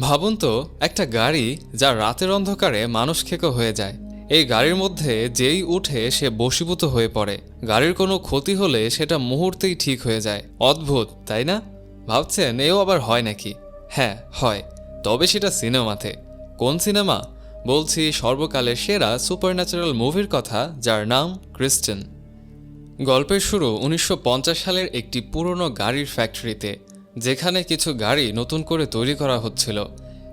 ভাবুন তো, একটা গাড়ি যা রাতের অন্ধকারে মানুষ খেকো হয়ে যায়। এই গাড়ির মধ্যে যেই উঠে সে বশীভূত হয়ে পড়ে। গাড়ির কোনো ক্ষতি হলে সেটা মুহূর্তেই ঠিক হয়ে যায়। অদ্ভুত, তাই না? ভাবছেন, এও আবার হয় নাকি? হ্যাঁ হয়। তবে সেটা সিনেমাতে। কোন সিনেমা? বলছি সর্বকালের সেরা সুপারন্যাচারাল মুভির কথা, যার নাম ক্রিস্টেন। গল্পের শুরু উনিশশো পঞ্চাশ সালের একটি পুরনো গাড়ির ফ্যাক্টরিতে। যেখানে কিছু গাড়ি নতুন করে তৈরি করা হচ্ছিল।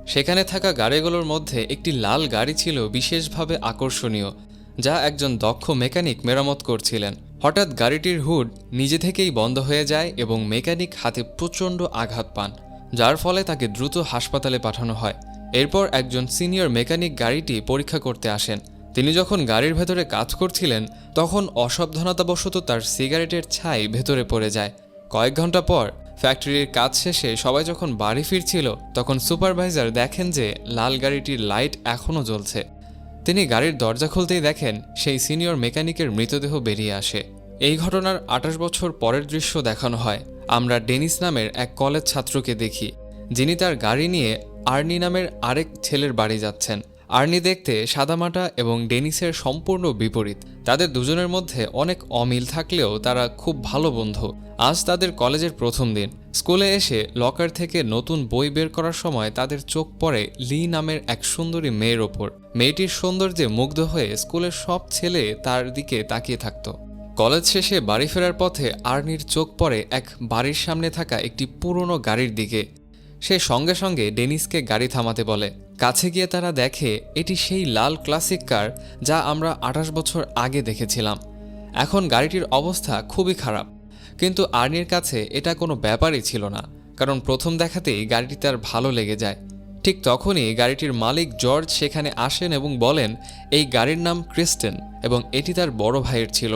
সেখানে থাকা গাড়িগুলোর মধ্যে একটি লাল গাড়ি ছিল বিশেষভাবে আকর্ষণীয়, যা একজন দক্ষ মেকানিক মেরামত করছিলেন। হঠাৎ গাড়িটির হুড নিজে থেকেই বন্ধ হয়ে যায় এবং মেকানিক হাতে প্রচণ্ড আঘাত পান, যার ফলে তাকে দ্রুত হাসপাতালে পাঠানো হয়। এরপর একজন সিনিয়র মেকানিক গাড়িটি পরীক্ষা করতে আসেন। তিনি যখন গাড়ির ভেতরে কাজ করছিলেন, তখন অসাবধানতাবশত তার সিগারেটের ছাই ভেতরে পড়ে যায়। কয়েক ঘণ্টা পর ফ্যাক্টরির কাজ শেষে সবাই যখন বাড়ি ফিরছিল, তখন সুপারভাইজার দেখেন যে লাল গাড়িটির লাইট এখনও জ্বলছে। তিনি গাড়ির দরজা খুলতেই দেখেন সেই সিনিয়র মেকানিকের মৃতদেহ বেরিয়ে আসে। এই ঘটনার আঠাশ বছর পরের দৃশ্য দেখানো হয়। আমরা ডেনিস নামের এক কলেজ ছাত্রকে দেখি, যিনি তার গাড়ি নিয়ে আর্নি নামের আরেক ছেলের বাড়ি যাচ্ছেন। আর্নি দেখতে সাদামাটা এবং ডেনিসের সম্পূর্ণ বিপরীত। তাদের দুজনের মধ্যে অনেক অমিল থাকলেও তারা খুব ভালো বন্ধু। আজ তাদের কলেজের প্রথম দিন। স্কুলে এসে লকার থেকে নতুন বই বের করার সময় তাদের চোখ পড়ে লি নামের এক সুন্দরী মেয়ের ওপর। মেয়েটির সৌন্দর্যে মুগ্ধ হয়ে স্কুলের সব ছেলে তার দিকে তাকিয়ে থাকত। কলেজ শেষে বাড়ি ফেরার পথে আর্নির চোখ পড়ে এক বাড়ির সামনে থাকা একটি পুরনো গাড়ির দিকে। সে সঙ্গে সঙ্গে ডেনিসকে গাড়ি থামাতে বলে। কাছে গিয়ে তারা দেখে এটি সেই লাল ক্লাসিক কার যা আমরা আঠাশ বছর আগে দেখেছিলাম। এখন গাড়িটির অবস্থা খুবই খারাপ। কিন্তু আর্নির কাছে এটা কোনো ব্যাপারই ছিল না, কারণ প্রথম দেখাতেই গাড়িটি তার ভালো লেগে যায়। ঠিক তখনই গাড়িটির মালিক জর্জ সেখানে আসেন এবং বলেন, এই গাড়ির নাম ক্রিস্টেন এবং এটি তার বড় ভাইয়ের ছিল।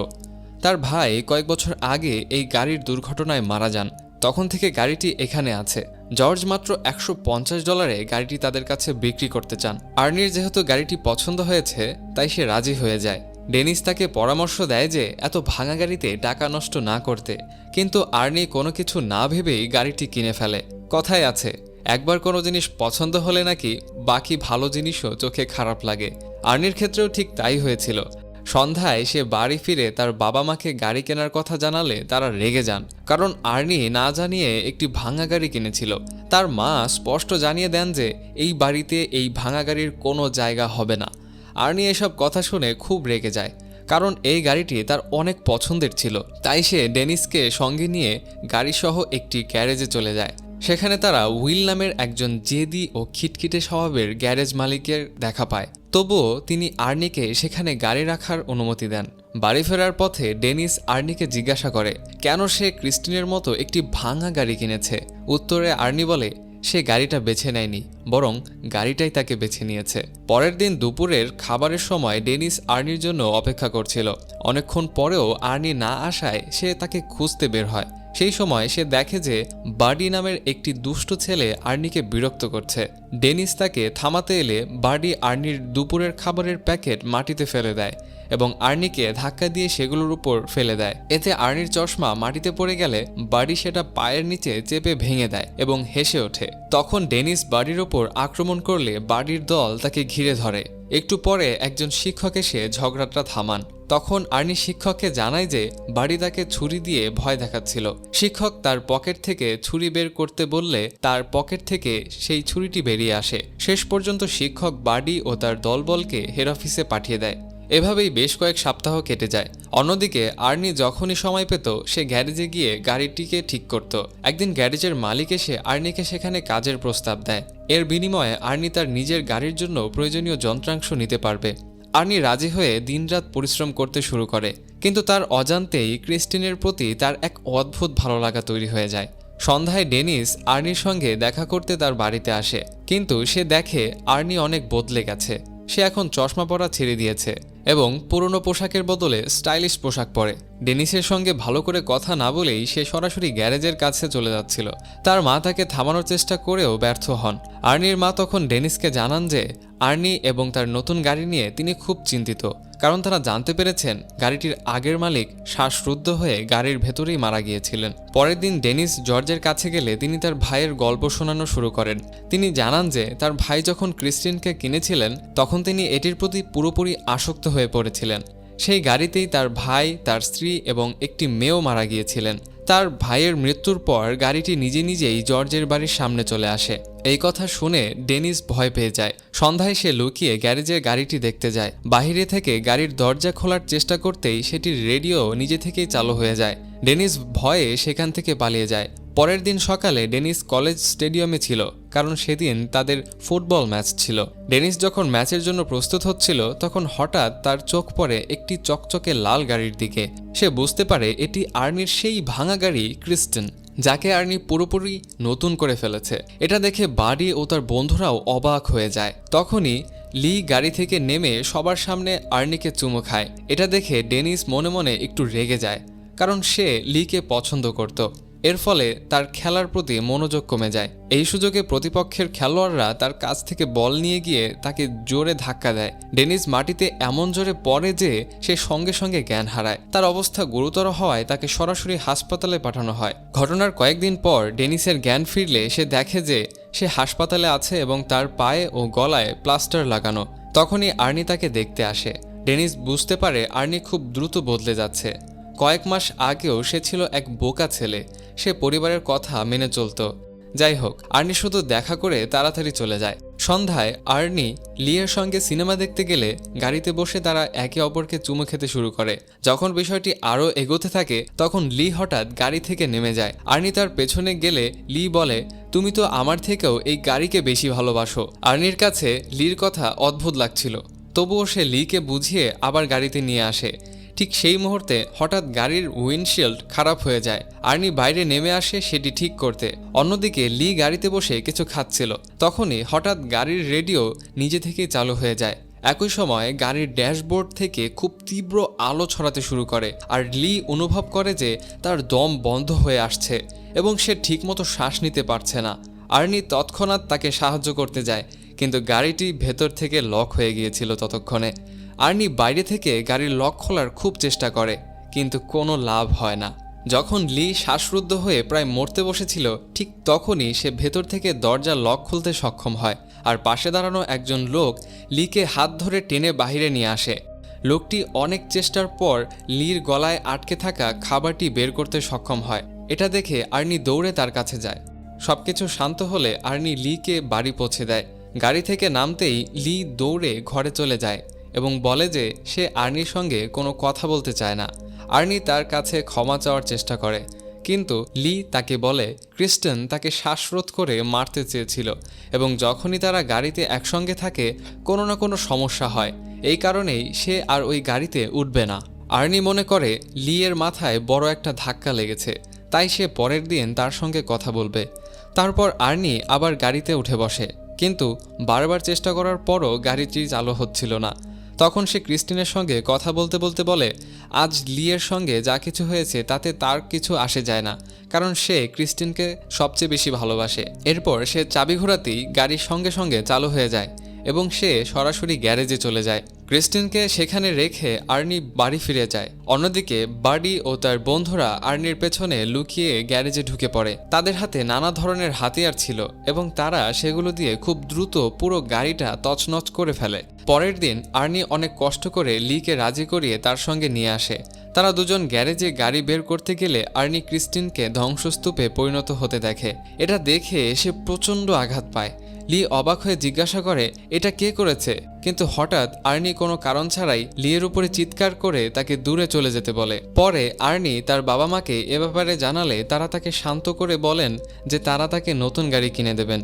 তার ভাই কয়েক বছর আগে এই গাড়ির দুর্ঘটনায় মারা যান। তখন থেকে গাড়িটি এখানে আছে। জর্জ মাত্র একশো পঞ্চাশ ডলারে গাড়িটি তাদের কাছে বিক্রি করতে চান। আর্নির যেহেতু গাড়িটি পছন্দ হয়েছে, তাই সে রাজি হয়ে যায়। ডেনিস তাকে পরামর্শ দেয় যে, এত ভাঙা গাড়িতে টাকা নষ্ট না করতে। কিন্তু আর্নি কোনো কিছু না ভেবেই গাড়িটি কিনে ফেলে। কথায় আছে, একবার কোনো জিনিস পছন্দ হলে নাকি বাকি ভালো জিনিসও চোখে খারাপ লাগে। আর্নির ক্ষেত্রেও ঠিক তাই হয়েছিল। সন্ধ্যায় সে বাড়ি ফিরে তার বাবা মাকে গাড়ি কেনার কথা জানালে তারা রেগে যান। কারণ আর্নি না জানিয়ে একটি ভাঙা গাড়ি কিনেছিল। তার মা স্পষ্ট জানিয়ে দেন যে, এই বাড়িতে এই ভাঙা গাড়ির কোনো জায়গা হবে না। আর্নি এসব কথা শুনে খুব রেগে যায়। কারণ এই গাড়িটি তার অনেক পছন্দের ছিল। তাই সে ডেনিসকে সঙ্গে নিয়ে গাড়িসহ একটি গ্যারেজে চলে যায়। সেখানে তারা উইল নামের একজন জেদি ও খিটখিটে স্বভাবের গ্যারেজ মালিকের দেখা পায়। তবুও তিনি আর্নিকে সেখানে গাড়ি রাখার অনুমতি দেন। বাড়ি ফেরার পথে ডেনিস আর্নিকে জিজ্ঞাসা করে, কেন সে ক্রিস্টিনের মতো একটি ভাঙা গাড়ি কিনেছে? উত্তরে আর্নি বলে, সে গাড়িটা বেছে নেয়নি, বরং গাড়িটাই তাকে বেছে নিয়েছে। পরের দিন দুপুরের খাবারের সময় ডেনিস আর্নির জন্য অপেক্ষা করছিল। অনেকক্ষণ পরেও আর্নি না আসায় সে তাকে খুঁজতে বের হয়। সেই সময় সে দেখে যে বার্ডি নামের একটি দুষ্ট ছেলে আর্নিকে বিরক্ত করছে। ডেনিস তাকে থামাতে এলে বার্ডি আর্নির দুপুরের খাবারের প্যাকেট মাটিতে ফেলে দেয়। এবং আর্নিকে ধাক্কা দিয়ে সেগুলোর উপর ফেলে দেয়। এতে আর্নির চশমা মাটিতে পড়ে গেলে বাড়ি সেটা পায়ের নিচে চেপে ভেঙে দেয় এবং হেসে ওঠে। তখন ডেনিস বাড়ির ওপর আক্রমণ করলে বাড়ির দল তাকে ঘিরে ধরে। একটু পরে একজন শিক্ষক এসে ঝগড়াটা থামান। তখন আর্নি শিক্ষককে জানায় যে বাড়ি তাকে ছুরি দিয়ে ভয় দেখাচ্ছিল। শিক্ষক তার পকেট থেকে ছুরি বের করতে বললে তার পকেট থেকে সেই ছুরিটি বেরিয়ে আসে। শেষ পর্যন্ত শিক্ষক বাডি ও তার দলবলকে হেড অফিসে পাঠিয়ে দেয়। এভাবেই বেশ কয়েক সপ্তাহ কেটে যায়। অন্যদিকে, আর্নি যখনই সময় পেত, সে গ্যারেজে গিয়ে গাড়িটিকে ঠিক করত। একদিন গ্যারেজের মালিক এসে আর্নিকে সেখানে কাজের প্রস্তাব দেয়। এর বিনিময়ে আর্নি তার নিজের গাড়ির জন্য প্রয়োজনীয় যন্ত্রাংশ নিতে পারবে। আর্নি রাজি হয়ে দিনরাত পরিশ্রম করতে শুরু করে, কিন্তু তার অজান্তেই ক্রিস্টিনের প্রতি তার এক অদ্ভুত ভালো লাগা তৈরি হয়ে যায়। সন্ধ্যায় ডেনিস আর্নির সঙ্গে দেখা করতে তার বাড়িতে আসে, কিন্তু সে দেখে আর্নি অনেক বদলে গেছে। সে এখন চশমা পরা ছেড়ে দিয়েছে। এবং পুরনো পোশাকের বদলে স্টাইলিশ পোশাক পরে। ডেনিসের সঙ্গে ভালো করে কথা না বলেই সে সরাসরি গ্যারেজের কাছে চলে যাচ্ছিল। তার মা তাকে থামানোর চেষ্টা করেও ব্যর্থ হন। আর্নির মা তখন ডেনিসকে জানান যে আর্নি এবং তার নতুন গাড়ি নিয়ে তিনি খুব চিন্তিত, কারণ তারা জানতে পেরেছেন গাড়িটির আগের মালিক শ্বাসরুদ্ধ হয়ে গাড়ির ভেতরেই মারা গিয়েছিলেন। পরের দিন ডেনিস জর্জের কাছে গেলে তিনি তার ভাইয়ের গল্প শোনানো শুরু করেন। তিনি জানান যে তার ভাই যখন ক্রিস্টিনকে কিনেছিলেন, তখন তিনি এটির প্রতি পুরোপুরি আসক্ত হয়ে পড়েছিলেন। সেই গাড়িতেই তার ভাই, তার স্ত্রী এবং একটি মেয়েও মারা গিয়েছিলেন। তার ভাইয়ের মৃত্যুর পর গাড়িটি নিজে নিজেই জর্জের বাড়ির সামনে চলে আসে। এই কথা শুনে ডেনিস ভয় পেয়ে যায়। সন্ধ্যায় সে লুকিয়ে গ্যারেজের গাড়িটি দেখতে যায়। বাহিরে থেকে গাড়ির দরজা খোলার চেষ্টা করতেই সেটির রেডিও নিজে থেকেই চালু হয়ে যায়। ডেনিস ভয়ে সেখান থেকে পালিয়ে যায়। পরের দিন সকালে ডেনিস কলেজ স্টেডিয়ামে ছিল, কারণ সেদিন তাদের ফুটবল ম্যাচ ছিল। ডেনিস যখন ম্যাচের জন্য প্রস্তুত হচ্ছিল, তখন হঠাৎ তার চোখ পড়ে একটি চকচকে লাল গাড়ির দিকে। সে বুঝতে পারে এটি আর্নির সেই ভাঙা গাড়ি, ক্রিস্টেন, যাকে আর্নি পুরোপুরি নতুন করে ফেলেছে। এটা দেখে বাড়ি ও তার বন্ধুরাও অবাক হয়ে যায়। তখনই লি গাড়ি থেকে নেমে সবার সামনে আর্নিকে চুমো খায়। এটা দেখে ডেনিস মনে মনে একটু রেগে যায়, কারণ সে লিকে পছন্দ করত। এর ফলে তার খেলার প্রতি মনোযোগ কমে যায়। এই সুযোগে প্রতিপক্ষের খেলোয়াড়রা তার কাছ থেকে বল নিয়ে গিয়ে তাকে জোরে ধাক্কা দেয়। ডেনিস মাটিতে এমন জোরে পড়ে যে সে সঙ্গে সঙ্গে জ্ঞান হারায়। তার অবস্থা গুরুতর হওয়ায় তাকে সরাসরি হাসপাতালে পাঠানো হয়। ঘটনার কয়েকদিন পর ডেনিসের জ্ঞান ফিরলে সে দেখে যে সে হাসপাতালে আছে এবং তার পায়ে ও গলায় প্লাস্টার লাগানো। তখনই আর্নি তাকে দেখতে আসে। ডেনিস বুঝতে পারে আর্নি খুব দ্রুত বদলে যাচ্ছে। কয়েক মাস আগেও সে ছিল এক বোকা ছেলে। সে পরিবারের কথা মেনে চলত। যাই হোক, আর্নি শুধু দেখা করে তাড়াতাড়ি চলে যায়। সন্ধ্যায় আর্নি লিয়ের সঙ্গে সিনেমা দেখতে গেলে গাড়িতে বসে তারা একে অপরকে চুমু খেতে শুরু করে। যখন বিষয়টি আরও এগোতে থাকে, তখন লি হঠাৎ গাড়ি থেকে নেমে যায়। আর্নি তার পেছনে গেলে লি বলে, তুমি তো আমার থেকেও এই গাড়িকে বেশি ভালোবাসো। আর্নির কাছে লির কথা অদ্ভুত লাগছিল। তবুও সে লিকে বুঝিয়ে আবার গাড়িতে নিয়ে আসে। ঠিক সেই মুহূর্তে হঠাৎ গাড়ির উইন্ডশিল্ড খারাপ হয়ে যায়। আর্নি বাইরে নেমে আসে সেটি ঠিক করতে। অন্যদিকে লি গাড়িতে বসে কিছু খাচ্ছিল। তখনই হঠাৎ গাড়ির রেডিও নিজে থেকেই চালু হয়ে যায়। একই সময় গাড়ির ড্যাশবোর্ড থেকে খুব তীব্র আলো ছড়াতে শুরু করে আর লি অনুভব করে যে তার দম বন্ধ হয়ে আসছে এবং সে ঠিকমতো শ্বাস নিতে পারছে না। আর্নি তৎক্ষণাৎ তাকে সাহায্য করতে যায়, কিন্তু গাড়িটি ভেতর থেকে লক হয়ে গিয়েছিল ততক্ষণে। আর্নি বাইরে থেকে গাড়ির লক খোলার খুব চেষ্টা করে, কিন্তু কোনো লাভ হয় না। যখন লি শ্বাসরুদ্ধ হয়ে প্রায় মরতে বসেছিল, ঠিক তখনই সে ভেতর থেকে দরজা লক খুলতে সক্ষম হয় আর পাশে দাঁড়ানো একজন লোক লিকে হাত ধরে টেনে বাহিরে নিয়ে আসে। লোকটি অনেক চেষ্টার পর লির গলায় আটকে থাকা খাবারটি বের করতে সক্ষম হয়। এটা দেখে আর্নি দৌড়ে তার কাছে যায়। সবকিছু শান্ত হলে আর্নি লিকে বাড়ি পৌঁছে দেয়। গাড়ি থেকে নামতেই লি দৌড়ে ঘরে চলে যায়। এবং বলে যে, সে আর্নির সঙ্গে কোনো কথা বলতে চায় না। আর্নি তার কাছে ক্ষমা চাওয়ার চেষ্টা করে। কিন্তু লি তাকে বলে, ক্রিস্টেন তাকে শ্বাসরোধ করে মারতে চেয়েছিল এবং যখনই তারা গাড়িতে একসঙ্গে থাকে, কোনো না কোনো সমস্যা হয়। এই কারণেই সে আর ওই গাড়িতে উঠবে না। আর্নি মনে করে লি এর মাথায় বড় একটা ধাক্কা লেগেছে। তাই সে পরের দিন তার সঙ্গে কথা বলবে। তারপর আর্নি আবার গাড়িতে উঠে বসে। কিন্তু বারবার চেষ্টা করার পরও গাড়িটি চালু হচ্ছিল না। তখন সে ক্রিস্টিনের সঙ্গে কথা বলতে বলতে বলে, আজ লিয়ের সঙ্গে যা কিছু হয়েছে তাতে তার কিছু আসে যায় না, কারণ সে ক্রিস্টিনকে সবচেয়ে বেশি ভালোবাসে। এরপর সে চাবি ঘোরাতেই গাড়ির সঙ্গে সঙ্গে চালু হয়ে যায় এবং সে সরাসরি গ্যারেজে চলে যায়। ক্রিস্টিনকে সেখানে রেখে আর্নি বাড়ি ফিরে যায়। অন্যদিকে, বার্ডি ও তার বন্ধুরা আর্নির পেছনে লুকিয়ে গ্যারেজে ঢুকে পড়ে। তাদের হাতে নানা ধরনের হাতিয়ার ছিল এবং তারা সেগুলো দিয়ে খুব দ্রুত পুরো গাড়িটা তছনছ করে ফেলে। পরের দিন, আর্নি অনেক কষ্ট করে লিকে রাজি করিয়ে তার সঙ্গে নিয়ে আসে। তারা দুজন গ্যারেজে গাড়ি বের করতে গেলে আর্নি ক্রিস্টিনকে ধ্বংসস্তূপে পরিণত হতে দেখে। এটা দেখে সে প্রচণ্ড আঘাত পায়। লি অবাক হয়ে জিজ্ঞাসা করে, এটা কে করেছে? কিন্তু হঠাৎ আর্নি কোনো কারণ ছাড়াই লিয়ের উপরে চিৎকার করে তাকে দূরে চলে যেতে বলে। পরে আর্নি তার বাবা মাকে এ ব্যাপারে জানালে তারা তাকে শান্ত করে বলেন যে তারা তাকে নতুন গাড়ি কিনে দেবেন।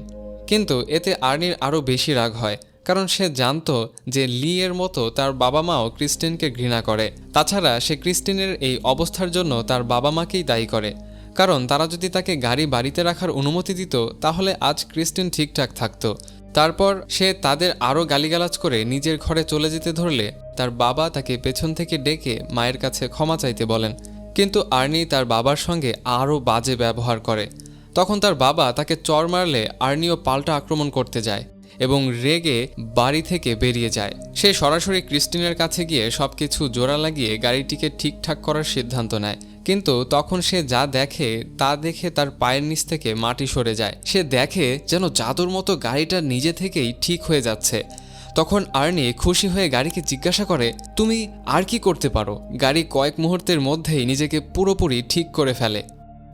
কিন্তু এতে আর্নির আরও বেশি রাগ হয়, কারণ সে জানতো যে লি এর মতো তার বাবা মাও ক্রিস্টিনকে ঘৃণা করে। তাছাড়া সে ক্রিস্টিনের এই অবস্থার জন্য তার বাবা মাকেই দায়ী করে। কারণ তারা যদি তাকে গাড়ি বাড়িতে রাখার অনুমতি দিত, তাহলে আজ ক্রিস্টিন ঠিকঠাক থাকতো। তারপর সে তাদের আরও গালিগালাজ করে নিজের ঘরে চলে যেতে ধরলে তার বাবা তাকে পেছন থেকে ডেকে মায়ের কাছে ক্ষমা চাইতে বলেন। কিন্তু আর্নি তার বাবার সঙ্গে আরও বাজে ব্যবহার করে। তখন তার বাবা তাকে চর মারলে আর্নিও পাল্টা আক্রমণ করতে যায় এবং রেগে বাড়ি থেকে বেরিয়ে যায়। সে সরাসরি ক্রিস্টিনের কাছে গিয়ে সবকিছু জোড়া লাগিয়ে গাড়িটিকে ঠিকঠাক করার সিদ্ধান্ত নেয়। কিন্তু তখন সে যা দেখে তা দেখে তার পায়ের নিচ থেকে মাটি সরে যায়। সে দেখে যেন জাদুর মতো গাড়িটা নিজে থেকেই ঠিক হয়ে যাচ্ছে। তখন আর্নি খুশি হয়ে গাড়িকে জিজ্ঞাসা করে, তুমি আর কি করতে পারো? গাড়ি কয়েক মুহূর্তের মধ্যেই নিজেকে পুরোপুরি ঠিক করে ফেলে।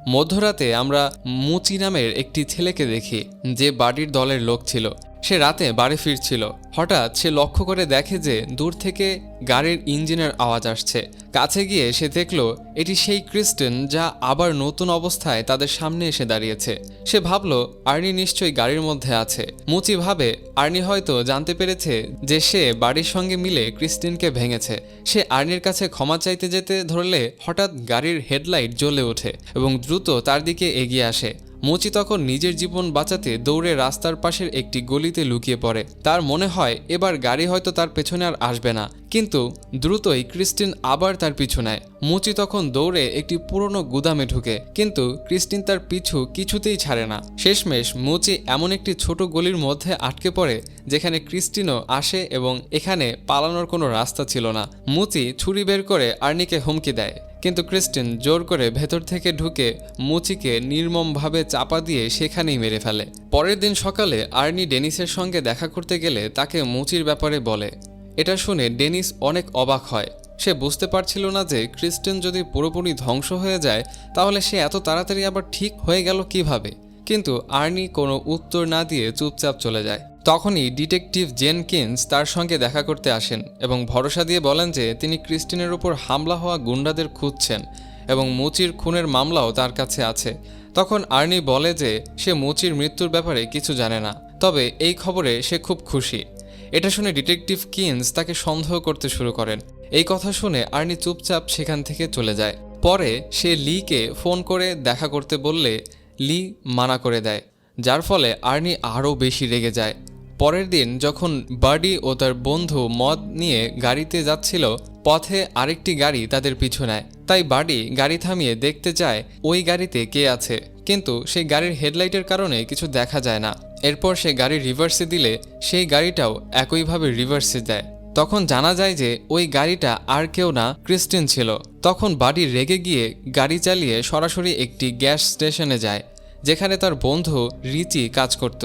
মধ্যরাতে আমরা মুচি নামের একটি ছেলেকে দেখি, যে বাড়ির দলের লোক ছিল। সে রাতে বাড়ি ফিরছিল। হঠাৎ সে লক্ষ্য করে দেখে যে দূর থেকে গাড়ির ইঞ্জিনের আওয়াজ আসছে। কাছে গিয়ে সে দেখল, এটি সেই ক্রিস্টেন যা আবার নতুন অবস্থায় তাদের সামনে এসে দাঁড়িয়েছে। সে ভাবল, আর্নি নিশ্চয়ই গাড়ির মধ্যে আছে। মুচি ভাবে, আর্নি হয়তো জানতে পেরেছে যে সে বাড়ির সঙ্গে মিলে ক্রিস্টিনকে ভেঙেছে। সে আর্নির কাছে ক্ষমা চাইতে যেতে ধরলে হঠাৎ গাড়ির হেডলাইট জ্বলে ওঠে এবং দ্রুত তার দিকে এগিয়ে আসে। মুচি তখন নিজের জীবন বাঁচাতে দৌড়ে রাস্তার পাশের একটি গলিতে লুকিয়ে পড়ে। তার মনে হয়, এবার গাড়ি হয়তো তার পেছনে আর আসবে না। কিন্তু দ্রুতই ক্রিস্টিন আবার তার পিছু নেয়। মুচি তখন দৌড়ে একটি পুরনো গুদামে ঢুকে। কিন্তু ক্রিস্টিন তার পিছু কিছুতেই ছাড়ে না। শেষমেশ মুচি এমন একটি ছোট গলির মধ্যে আটকে পড়ে, যেখানে ক্রিস্টিনও আসে এবং এখানে পালানোর কোনো রাস্তা ছিল না। মুচি ছুরি বের করে আর্নিকে হুমকি দেয়। কিন্তু ক্রিস্টিন জোর করে ভেতর থেকে ঢুকে মুচিকে নির্মমভাবে চাপা দিয়ে সেখানেই মেরে ফেলে। পরের দিন সকালে আর্নি ডেনিসের সঙ্গে দেখা করতে গেলে তাকে মুচির ব্যাপারে বলে। এটা শুনে ডেনিস অনেক অবাক হয়। সে বুঝতে পারছিল না যে ক্রিস্টিন যদি পুরোপুরি ধ্বংস হয়ে যায়, তাহলে সে এত তাড়াতাড়ি আবার ঠিক হয়ে গেল কীভাবে? কিন্তু আর্নি কোনো উত্তর না দিয়ে চুপচাপ চলে যায়। তখনই ডিটেকটিভ জেনকিন্স তার সঙ্গে দেখা করতে আসেন এবং ভরসা দিয়ে বলেন যে তিনি ক্রিস্টিনের উপর হামলা হওয়া গুন্ডাদের খুঁজছেন এবং মুচির খুনের মামলাও তার কাছে আছে। তখন আর্নি বলে যে সে মুচির মৃত্যুর ব্যাপারে কিছু জানে না, তবে এই খবরে সে খুব খুশি। এটা শুনে ডিটেকটিভ কিন্স তাকে সন্দেহ করতে শুরু করেন। এই কথা শুনে আর্নি চুপচাপ সেখান থেকে চলে যায়। পরে সে লিকে ফোন করে দেখা করতে বললে লি মানা করে দেয়, যার ফলে আর্নি আরও বেশি রেগে যায়। পরের দিন যখন বার্ডি ও তার বন্ধু মদ নিয়ে গাড়িতে যাচ্ছিল, পথে আরেকটি গাড়ি তাদের পিছু নেয়। তাই বার্ডি গাড়ি থামিয়ে দেখতে চায়, ওই গাড়িতে কে আছে। কিন্তু সেই গাড়ির হেডলাইটের কারণে কিছু দেখা যায় না। এরপর সে গাড়ি রিভার্সে দিলে, সেই গাড়িটাও একইভাবে রিভার্সে দেয়। তখন জানা যায় যে ওই গাড়িটা আর কেউ না, ক্রিস্টিন ছিল। তখন বাড়ি রেগে গিয়ে গাড়ি চালিয়ে সরাসরি একটি গ্যাস স্টেশনে যায়, যেখানে তার বন্ধু রিচি কাজ করত।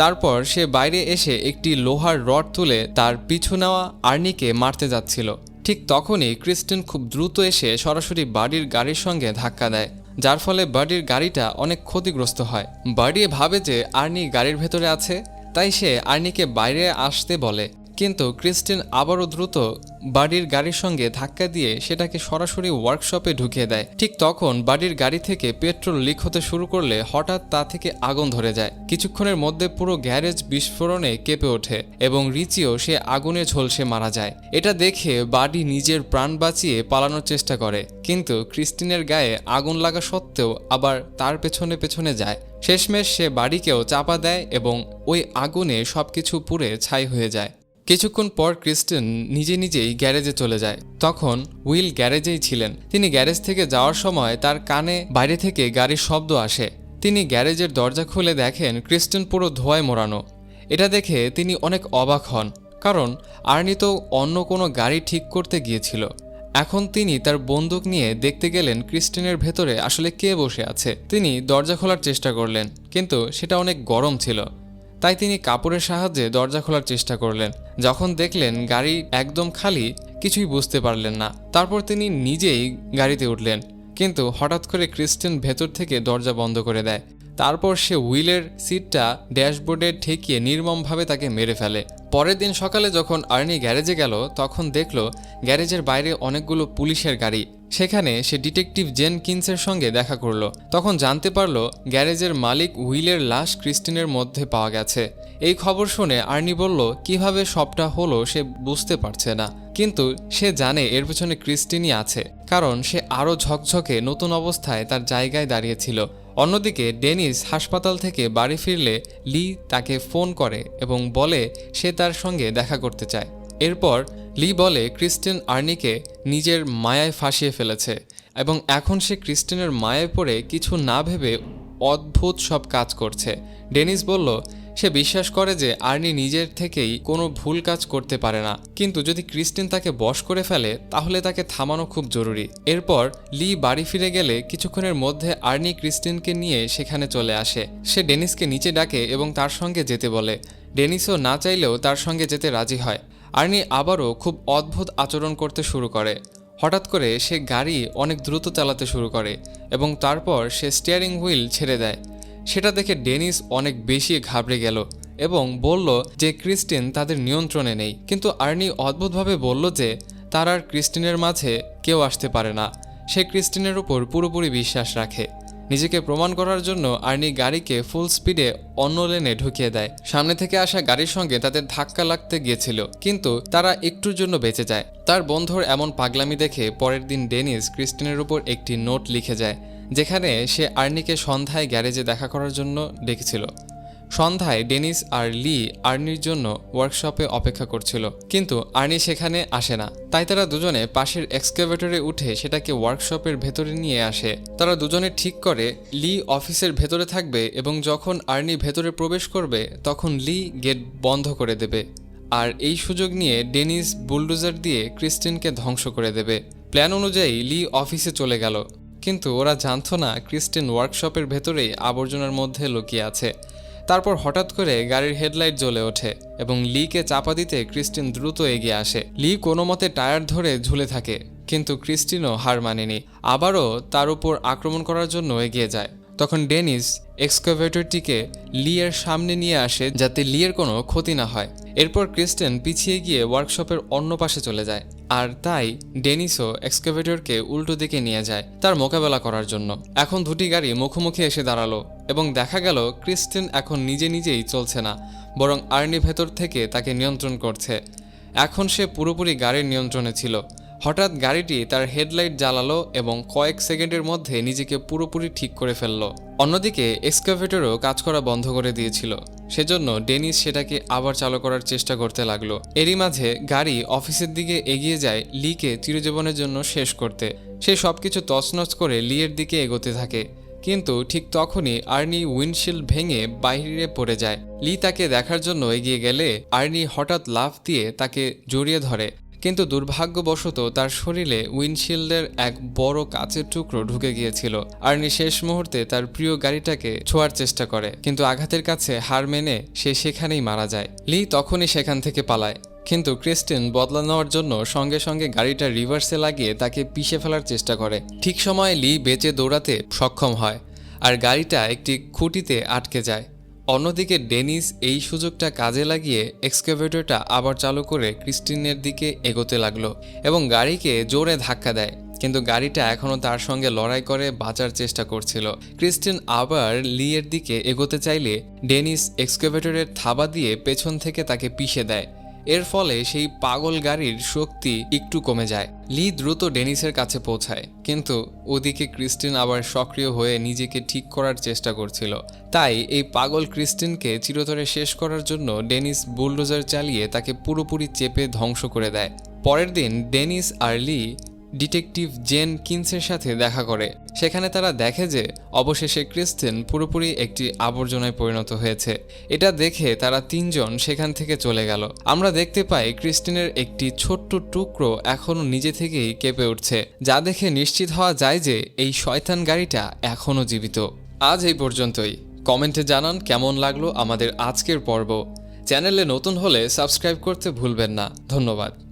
তারপর সে বাইরে এসে একটি লোহার রড তুলে তার পিছু নেওয়া আর্নিকে মারতে যাচ্ছিল। ঠিক তখনই ক্রিস্টিন খুব দ্রুত এসে সরাসরি বাড়ির গাড়ির সঙ্গে ধাক্কা দেয়, যার ফলে বার্ডির গাড়িটা অনেক ক্ষতিগ্রস্ত হয়। বার্ডি ভাবে যে আর্নি গাড়ির ভেতরে আছে, তাই সে আর্নিকে বাইরে আসতে বলে। কিন্তু ক্রিস্টিন আবারও দ্রুত বাড়ির গাড়ির সঙ্গে ধাক্কা দিয়ে সেটাকে সরাসরি ওয়ার্কশপে ঢুকিয়ে দেয়। ঠিক তখন বাড়ির গাড়ি থেকে পেট্রোল লিক হতে শুরু করলে হঠাৎ তা থেকে আগুন ধরে যায়। কিছুক্ষণের মধ্যে পুরো গ্যারেজ বিস্ফোরণে কেঁপে ওঠে এবং রিচিও সে আগুনে ঝলসে মারা যায়। এটা দেখে বাডি নিজের প্রাণ বাঁচিয়ে পালানোর চেষ্টা করে, কিন্তু ক্রিস্টিনের গায়ে আগুন লাগা সত্ত্বেও আবার তার পেছনে পেছনে যায়। শেষমেশ সে বাড়িকেও চাপা দেয় এবং ওই আগুনে সবকিছু পুড়ে ছাই হয়ে যায়। কিছুক্ষণ পর ক্রিস্টেন নিজে নিজেই গ্যারেজে চলে যায়। তখন উইল গ্যারেজেই ছিলেন। তিনি গ্যারেজ থেকে যাওয়ার সময় তার কানে বাইরে থেকে গাড়ির শব্দ আসে। তিনি গ্যারেজের দরজা খুলে দেখেন ক্রিস্টেন পুরো ধোয়ায় মোড়ানো। এটা দেখে তিনি অনেক অবাক হন, কারণ আর্নি তো অন্য কোনো গাড়ি ঠিক করতে গিয়েছিল। এখন তিনি তার বন্দুক নিয়ে দেখতে গেলেন ক্রিস্টিনের ভেতরে আসলে কে বসে আছে। তিনি দরজা খোলার চেষ্টা করলেন, কিন্তু সেটা অনেক গরম ছিল। তাই তিনি কাপড়ের সাহায্যে দরজা খোলার চেষ্টা করলেন। যখন দেখলেন গাড়ি একদম খালি, কিছুই বুঝতে পারলেন না। তারপর তিনি নিজেই গাড়িতে উঠলেন। কিন্তু হঠাৎ করে ক্রিস্টেন ভেতর থেকে দরজা বন্ধ করে দেয়। তারপর সে হুইলের সিটটা ড্যাশবোর্ডে ঠেকিয়ে নির্মমভাবে তাকে মেরে ফেলে। পরের দিন সকালে যখন আর্নি গ্যারেজে গেল, তখন দেখল গ্যারেজের বাইরে অনেকগুলো পুলিশের গাড়ি। সেখানে সে ডিটেকটিভ জেন কিন্সের সঙ্গে দেখা করল। তখন জানতে পারল গ্যারেজের মালিক হুইলের লাশ ক্রিস্টিনের মধ্যে পাওয়া গেছে। এই খবর শুনে আর্নি বলল, কীভাবে সবটা হলো সে বুঝতে পারছে না। কিন্তু সে জানে এর পেছনে ক্রিস্টিনই আছে। কারণ সে আরও ঝকঝকে নতুন অবস্থায় তার জায়গায় দাঁড়িয়েছিল অন্যদিকে ডেনিস হাসপাতাল থেকে বাড়ি ফিরলে লি তাকে ফোন করে এবং বলে সে তার সঙ্গে দেখা করতে চায়। এরপর লি বলে ক্রিস্টেন আর্নিকে নিজের মায়ায় ফাঁসিয়ে ফেলেছে এবং এখন সে ক্রিস্টেনের মায়ায় পড়ে কিছু না ভেবে অদ্ভুত সব কাজ করছে। ডেনিস বলল সে বিশ্বাস করে যে আর্নি নিজের থেকেই কোনো ভুল কাজ করতে পারে না। কিন্তু যদি ক্রিস্টিন তাকে বশ করে ফেলে, তাহলে তাকে থামানো খুব জরুরি। এরপর, লি বাড়ি ফিরে গেলে কিছুক্ষণের মধ্যে আর্নি ক্রিস্টিনকে নিয়ে সেখানে চলে আসে। সে ডেনিসকে নিচে ডাকে এবং তার সঙ্গে যেতে বলে। ডেনিসও না চাইলেও তার সঙ্গে যেতে রাজি হয়। আর্নি আবারও খুব অদ্ভুত আচরণ করতে শুরু করে। হঠাৎ করে সে গাড়ি অনেক দ্রুত চালাতে শুরু করে এবং তারপর সে স্টিয়ারিং হুইল ছেড়ে দেয়। সেটা দেখে ডেনিস অনেক বেশি ঘাবড়ে গেল এবং বলল যে ক্রিস্টিন তাদের নিয়ন্ত্রণে নেই। কিন্তু আর্নি অদ্ভুতভাবে বলল যে তার আর ক্রিস্টিনের মাঝে কেউ আসতে পারে না। সে ক্রিস্টিনের উপর পুরোপুরি বিশ্বাস রাখে। নিজেকে প্রমাণ করার জন্য আর্নি গাড়িকে ফুল স্পিডে অন্য লেনে ঢুকিয়ে দেয়। সামনে থেকে আসা গাড়ির সঙ্গে তাদের ধাক্কা লাগতে গিয়েছিল, কিন্তু তারা একটুর জন্য বেঁচে যায়। তার বন্ধুর এমন পাগলামি দেখে পরের দিন ডেনিস ক্রিস্টিনের উপর একটি নোট লিখে যায়। যেখানে সে আর্নিকে সন্ধ্যায় গ্যারেজে দেখা করার জন্য ডেকেছিল। সন্ধ্যায় ডেনিস আর লি আর্নির জন্য ওয়ার্কশপে অপেক্ষা করছিল। কিন্তু আর্নি সেখানে আসে না। তাই তারা দুজনে পাশের এক্সকেভেটরে উঠে সেটাকে ওয়ার্কশপের ভেতরে নিয়ে আসে। তারা দুজনে ঠিক করে লি অফিসের ভেতরে থাকবে এবং যখন আর্নি ভেতরে প্রবেশ করবে, তখন লি গেট বন্ধ করে দেবে। আর এই সুযোগ নিয়ে ডেনিস বুলডোজার দিয়ে ক্রিস্টিনকে ধ্বংস করে দেবে। প্ল্যান অনুযায়ী লি অফিসে চলে গেল। কিন্তু ওরা জানতো না ক্রিস্টিন ওয়ার্কশপের ভেতরেই আবর্জনার মধ্যে লুকিয়ে আছে। তারপর হঠাৎ করে গাড়ির হেডলাইট জ্বলে ওঠে এবং লিকে চাপা দিতে ক্রিস্টিন দ্রুত এগিয়ে আসে। লি কোনো মতে টায়ার ধরে ঝুলে থাকে, কিন্তু ক্রিস্টিনও হার মানেনি। আবারও তার উপর আক্রমণ করার জন্য এগিয়ে যায়। তখন ডেনিস এক্সকাভেটরটিকে লিয়ের সামনে নিয়ে আসে যাতে লিয়ের কোনো ক্ষতি না হয়। এরপর ক্রিস্টেন পিছিয়ে গিয়ে ওয়ার্কশপের অন্য পাশে চলে যায়। আর তাই ডেনিসও এক্সকেভেটরকে উল্টো দিকে নিয়ে যায় তার মোকাবেলা করার জন্য। এখন দুটি গাড়ি মুখোমুখি এসে দাঁড়াল এবং দেখা গেল ক্রিস্টিন এখন নিজে নিজেই চলছে না, বরং আর্নি ভেতর থেকে তাকে নিয়ন্ত্রণ করছে। এখন সে পুরোপুরি গাড়ির নিয়ন্ত্রণে ছিল। হঠাৎ গাড়িটি তার হেডলাইট জ্বালালো এবং কয়েক সেকেন্ডের মধ্যে নিজেকে পুরোপুরি ঠিক করে ফেলল। অন্যদিকে এক্সকাভেটরও কাজ করা বন্ধ করে দিয়েছিল। সেজন্য ডেনিস সেটাকে আবার চালু করার চেষ্টা করতে লাগল। এরই মাঝে গাড়ি অফিসের দিকে এগিয়ে যায় লিকে চিরজীবনের জন্য শেষ করতে। সে সবকিছু তছনছ করে লিয়ের দিকে এগোতে থাকে। কিন্তু ঠিক তখনই আর্নি উইন্ডশিল্ড ভেঙে বাইরে পড়ে যায়। লি তাকে দেখার জন্য এগিয়ে গেলে আর্নি হঠাৎ লাফ দিয়ে তাকে জড়িয়ে ধরে। কিন্তু দুর্ভাগ্যবশত তার শরীরে উইন্ডশিল্ডের এক বড় কাচের টুকরো ঢুকে গিয়েছিল। আর্নি শেষ মুহূর্তে তার প্রিয় গাড়িটাকে ছোঁয়ার চেষ্টা করে, কিন্তু আঘাতের কাছে হার মেনে সে সেখানেই মারা যায়। লি তখনই সেখান থেকে পালায়, কিন্তু ক্রিস্টিন বদলা নেওয়ার জন্য সঙ্গে সঙ্গে গাড়িটা রিভার্সে লাগিয়ে তাকে পিষে ফেলার চেষ্টা করে। ঠিক সময়ে লি বেঁচে দৌড়াতে সক্ষম হয়, আর গাড়িটা একটি খুঁটিতে আটকে যায়। অন্যদিকে ডেনিস এই সুযোগটা কাজে লাগিয়ে এক্সকেভেটরটা আবার চালু করে ক্রিস্টিনের দিকে এগোতে লাগল এবং গাড়িকে জোরে ধাক্কা দেয়। কিন্তু গাড়িটা এখনও তার সঙ্গে লড়াই করে বাঁচার চেষ্টা করছিল। ক্রিস্টিন আবার লিয়ের দিকে এগোতে চাইলে ডেনিস এক্সকেভেটরের থাবা দিয়ে পেছন থেকে তাকে পিষে দেয়। এর ফলে সেই পাগল গাড়ির শক্তি একটু কমে যায়। লি দ্রুত ডেনিসের কাছে পৌঁছায়, কিন্তু ওদিকে ক্রিস্টিন আবার সক্রিয় হয়ে নিজেকে ঠিক করার চেষ্টা করছিল। তাই এই পাগল ক্রিস্টিনকে চিরতরে শেষ করার জন্য ডেনিস বুলডোজার চালিয়ে তাকে পুরোপুরি চেপে ধ্বংস করে দেয়। পরের দিন ডেনিস আর লি ডিটেকটিভ জেন কিন্সের সাথে দেখা করে। সেখানে তারা দেখে যে, অবশেষে ক্রিস্টেন পুরোপুরি একটি আবর্জনায় পরিণত হয়েছে। এটা দেখে তারা তিনজন সেখান থেকে চলে গেল। আমরা দেখতে পাই ক্রিস্টিনের একটি ছোট্ট টুকরো এখনও নিজে থেকেই কেঁপে উঠছে, যা দেখে নিশ্চিত হওয়া যায় যে এই শয়তান গাড়িটা এখনও জীবিত। আজ এই পর্যন্তই। কমেন্টে জানান কেমন লাগল আমাদের আজকের পর্ব। চ্যানেলে নতুন হলে সাবস্ক্রাইব করতে ভুলবেন না। ধন্যবাদ।